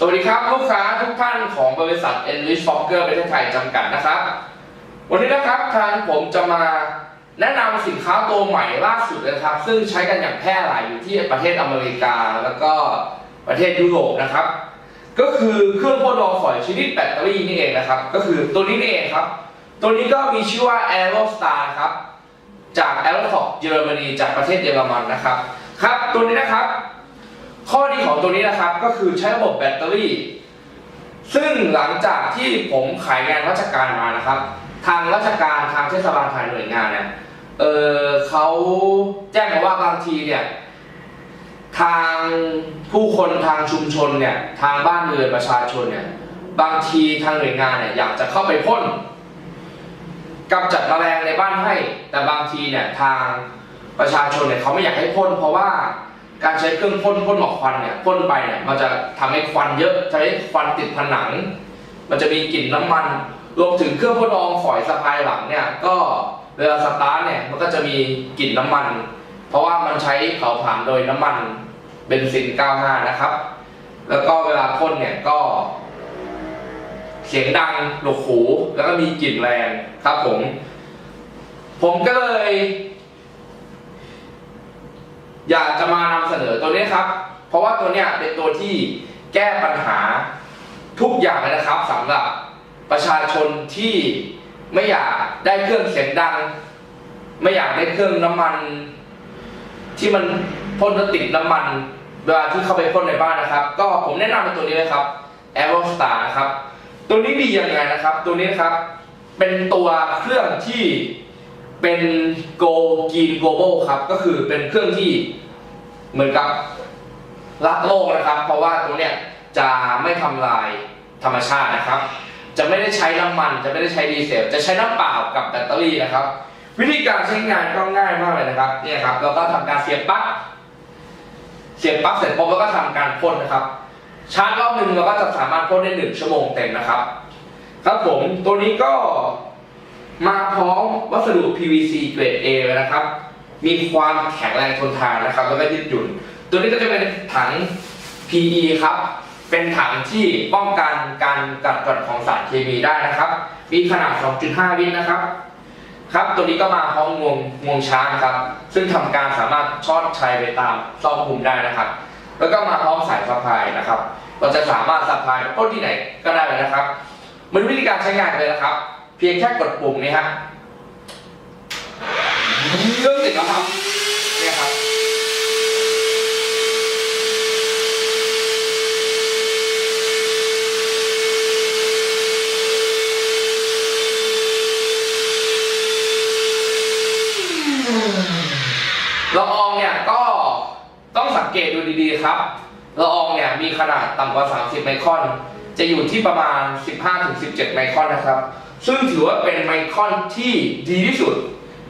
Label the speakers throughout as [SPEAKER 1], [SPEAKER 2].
[SPEAKER 1] สวัสดีครับ ลูกค้าทุกท่านของบริษัท Enrich Fokker ประเทศไทยจำกัดนะครับ วันนี้นะครับทางผมจะมาแนะนำสินค้าตัวใหม่ล่าสุดนะครับ ซึ่งใช้กันอย่างแพร่หลายอยู่ที่ประเทศอเมริกา แล้วก็ประเทศยุโรปนะครับ ก็คือเครื่องพ่นรองฝอยชนิดแบตเตอรี่นี่เองนะครับ ก็คือตัวนี้นี่เองครับ ตัวนี้ก็มีชื่อว่า Aerostar ครับจาก a e r o t o p เยอรมนีจากประเทศเยอรมันนะครับครับ ตัวนี้นะครับ ข้อดีของตัวนี้นะครับก็คือใช้ระบบแบตเตอรี่ ซึ่งหลังจากที่ผมขายงานราชการมานะครับ ทางราชการทางเทศบาลทางหน่วยงานเนี่ยเออเขาแจ้งมาว่าบางทีเนี่ยทางผู้คนทางชุมชนเนี่ยทางบ้านเรือนประชาชนเนี่ยบางทีทางหน่วยงานเนี่ยอยากจะเข้าไปพ่นกำจัดแมลงในบ้านให้ แต่บางทีเนี่ยทางประชาชนเนี่ยเขาไม่อยากให้พ่นเพราะว่า การใช้เครื่องพ่นพ่นหมอกควันเนี่ยพ่นไปเนี่ยมันจะทำให้ควันเยอะใช้ควันติดผนัง มันจะมีกลิ่นน้ำมัน รวมถึงเครื่องพ่นละอองฝอยสะพายหลังเนี่ยก็เวลาสตาร์ทเนี่ยมันก็จะมีกลิ่นน้ำมัน เพราะว่ามันใช้เผาผลาญโดยน้ำมันเบนซิน 95 นะครับ แล้วก็เวลาพ่นเนี่ยก็ เสียงดังหนวกหูแล้วก็มีกลิ่นแรงครับผม ผมก็เลย อยากจะมานำเสนอตัวนี้ครับ เพราะว่าตัวเนี้ยเป็นตัวที่แก้ปัญหาทุกอย่างเลยนะครับสำหรับประชาชนที่ไม่อยากได้เครื่องเสียงดัง ไม่อยากได้เครื่องน้ำมัน ที่มันพ่นแล้วติดน้ำมันเวลาที่เข้าไปพ่นในบ้านนะครับ ก็ผมแนะนำเป็นตัวนี้เลยครับ Aerostar นะครับ ตัวนี้ดียังไงนะครับ ตัวนี้ครับ เป็นตัวเครื่องที่ เป็น Go Green Global ครับ ก็คือเป็นเครื่องที่เหมือนกับรักโลกนะครับ เพราะว่าตัวเนี้ยจะไม่ทำลายธรรมชาตินะครับ จะไม่ได้ใช้น้ำมันจะไม่ได้ใช้ดีเซล จะใช้น้ำเปล่ากับแบตเตอรี่นะครับ วิธีการใช้งานก็ง่ายมากเลยนะครับเนี่ยครับเราก็ทำการเสียบปลั๊กเสียบปลั๊กเสร็จปุ๊บเราก็ทำการพ่นนะครับ ชาร์จรอบหนึ่งเราก็จะสามารถพ่นได้หนึ่งชั่วโมงเต็มนะครับ ครับผมตัวนี้ก็ มาพร้อมวัสดุ PVC เกรด A นะครับ มีความแข็งแรงทนทานนะครับ แล้วก็ยืดหยุ่น ตัวนี้ก็จะเป็นถัง PE ครับ เป็นถังที่ป้องกันการกัดกร่อนของสารเคมีได้นะครับ มีขนาด 2.5 ลิตรนะครับ ครับ ตัวนี้ก็มาพร้อมงวงงวงช้างครับ ซึ่งทำการสามารถชอดชัยไปตามซอกมุมได้นะครับ แล้วก็มาพร้อมสายสะพายนะครับ เราจะสามารถสะพายต้นที่ไหนก็ได้เลยนะครับเหมือนวิธีการใช้งานเลยนะครับ เพียงแค่กดปุ่มนี้ฮะเรื่องติดแล้วครับเนี่ยครับละอองเนี่ยก็ต้องสังเกตดูดีๆครับละอองเนี่ยมีขนาดต่ำกว่า 30 ไมครอน จะอยู่ที่ประมาณ 15-17 ไมครอนนะครับ ซึ่งถือว่าเป็นไมครอนที่ดีที่สุด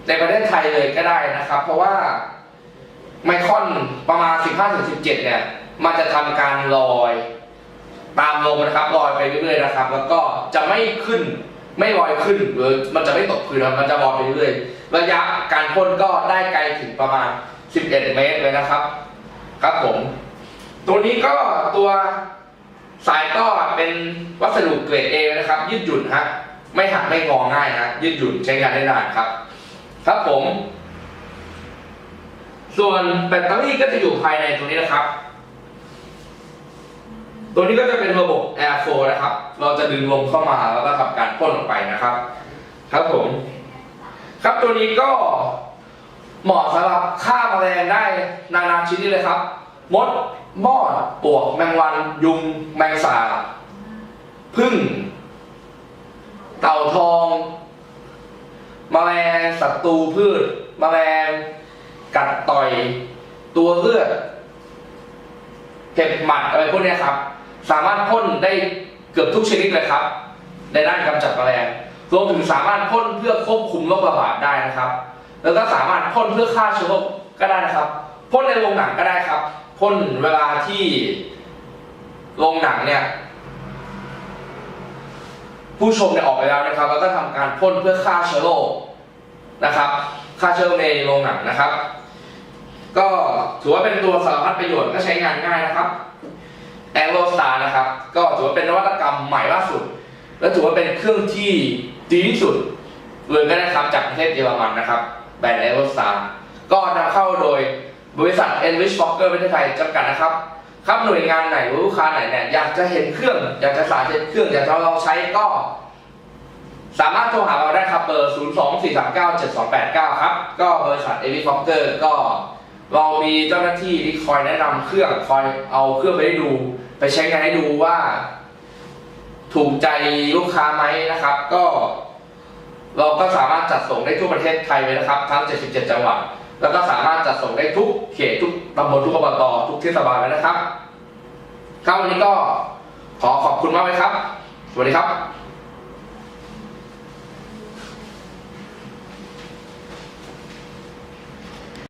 [SPEAKER 1] ในประเทศไทยเลยก็ได้นะครับ เพราะว่าไมครอนประมาณ 15-17 เนี่ยมันจะทำการลอยตามลมนะครับลอยไปเรื่อยๆนะครับ แล้วก็จะไม่ขึ้นไม่ลอยขึ้นหรือมันจะไม่ตกพื้นครับมันจะลอยไปเรื่อยระยะการพ่นก็ได้ไกลถึงประมาณ 11 เมตรเลยนะครับ ครับผม ตัวนี้ก็ตัว สายก็เป็นวัสดุเกรด A นะครับ ยืดหยุ่นฮะไม่หักไม่งอง่ายฮะยืดหยุ่นใช้งานได้นานครับ ครับผม ส่วนแบตเตอรี่ก็จะอยู่ภายในตัวนี้นะครับ ตัวนี้ก็จะเป็นระบบ Airflow นะครับ เราจะดึงลมเข้ามาแล้วก็ทำการพ่นออกไปนะครับ ครับผม ครับตัวนี้ก็เหมาะสำหรับฆ่าแมลงได้นานาชนิดเลยครับ มด มอดปวกแมงวัน ยุง แมงสาบผึ้งเต่าทองแมลงศัตรูพืชแมลงกัดต่อย ตัวเลือดเห็บหมัดอะไรพวกนี้ครับ สามารถพ่นได้เกือบทุกชนิดเลยครับ ในด้านกำจัดแมลงรวมถึงสามารถพ่นเพื่อควบคุมโรคระบาดได้นะครับ แล้วก็สามารถพ่นเพื่อฆ่าเชื้อโรคก็ได้นะครับพ่นในโรงหนังก็ได้ครับ พ่นเวลาที่โรงหนังเนี่ย ผู้ชมเนี่ยออกไปแล้วนะครับ แล้วก็ทำการพ่นเพื่อฆ่าเชื้อโรคนะครับฆ่าเชื้อโรคในโรงหนังนะครับ ก็ถือว่าเป็นตัวสารพัดประโยชน์ก็ใช้งานง่ายนะครับ a e r o s t a r นะครับ ก็ถือว่าเป็นนวัตกรรมใหม่ล่าสุด และถือว่าเป็นเครื่องที่ดีที่สุดเลยก็ได้ครับจากประเทศเยอรมันนะครับ แบรนด์ a e r o s t a r ก็นำเข้าโดย บริษัท Enrich Fokker ประเทศไทยจำกัดนะครับ ครับหน่วยงานไหนหรือลูกค้าไหนเนี่ยอยากจะเห็นเครื่อง อยากจะสาธิตเครื่อง อยากจะลองใช้ก็ สามารถโทรหาเราได้ครับเบอร์ 0 2 4 3 9 7 2 8 9 ครับ ก็บริษัท e v i f o k e r ก็เรามีเจ้าหน้าที่ที่คอยแนะนำเครื่องคอยเอาเครื่องไปให้ดู ไปใช้งานให้ดูว่า ถูกใจลูกค้าไหมนะครับ ก็ เราก็สามารถจัดส่งได้ทั่วประเทศไทยเลยนะครับ ทั้ง 77 จังหวัด แล้วก็สามารถจัดส่งได้ทุกเขตทุกตำบลทุกอบตทุกเทศบาลเลยนะครับครับวันนี้ก็ขอขอบคุณมากเลยครับ สวัสดีครับ